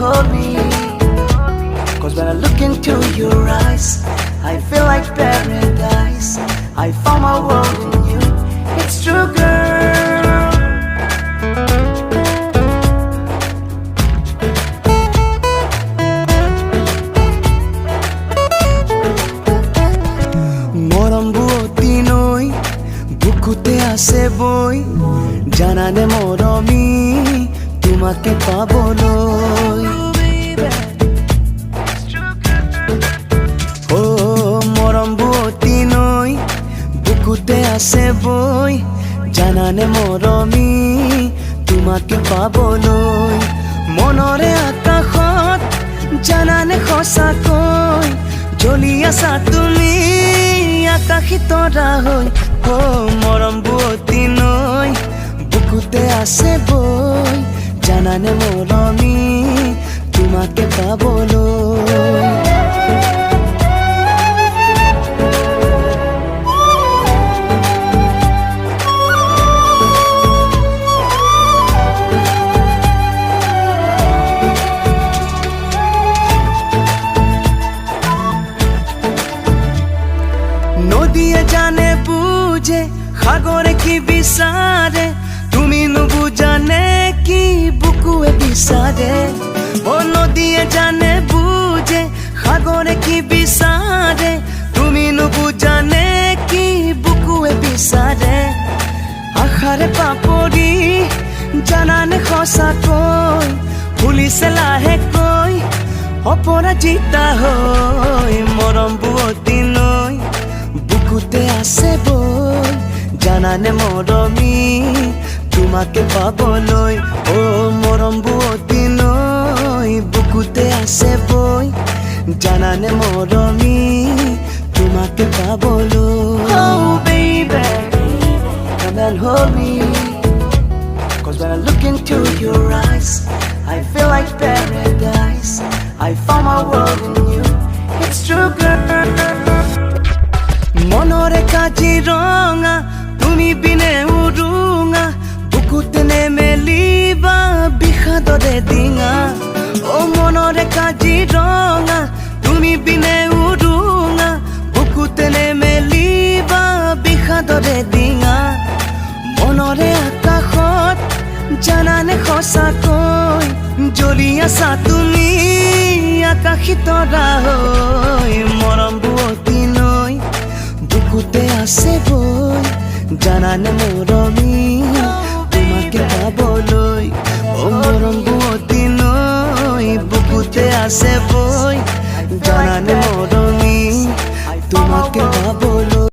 hold me. Cause when I look into your eyes, I feel like paradise. I found my world in you. It's true, girl. মৰমবো অতিনৈ বুকুতে আছে বৈ জানানে মৰমী তোমাকে পাবলৈ আছে বৈ জানানে মৰমী তোমাকে পাবলৈ মনৰে আকাশত, জানানে সঁচাকৈ জ্বলি আছা তুমি আকাশী তৰা হৈ অ, মৰম বুৱতী নৈ বুকুতে আছে বৈ জানানে মৰমী, তোমাকে পাবলৈ সাগরে কি বিচারে তুমি নুবুজানে কি বুকুয়ে বিচারে ও নদীয়ে জানে বুঝে সাগরে কি বিচারে তুমি নুবুজানে কি বুকুয়ে বিচাৰে আশাৰে পাপৰি জানানে সঁচাকৈ ফুলিছে লাহেকৈ অপৰাজিতা হৈ মৰম বুৱতী নৈ বুকুতে আছে বৈ জানানে মৰমী তোমাকে পাবলৈ অ মৰম বুৱতী নৈ বুকুতে আছে বৈ জানানে মৰমী তোমাকে পাবলৈ Oh baby come and hold me Cause when I look into your eyes, I feel like paradise. I found my world in you. বিষাদৰে ডিঙা অ মনৰে কাজিৰঙা তুমি বিনে উৰুঙা বুকুতে নেমেলিবা বিষাদৰে ডিঙা মনৰে আকাশত জানানে সঁচাকৈ জ্বলি আছা তুমি আকাশী তৰা হৈ মৰম বুৱতী নৈ বুকুতে আছে বৈ, জানানে মৰমী, তোমাকে পাবলৈ আছে বই জানানে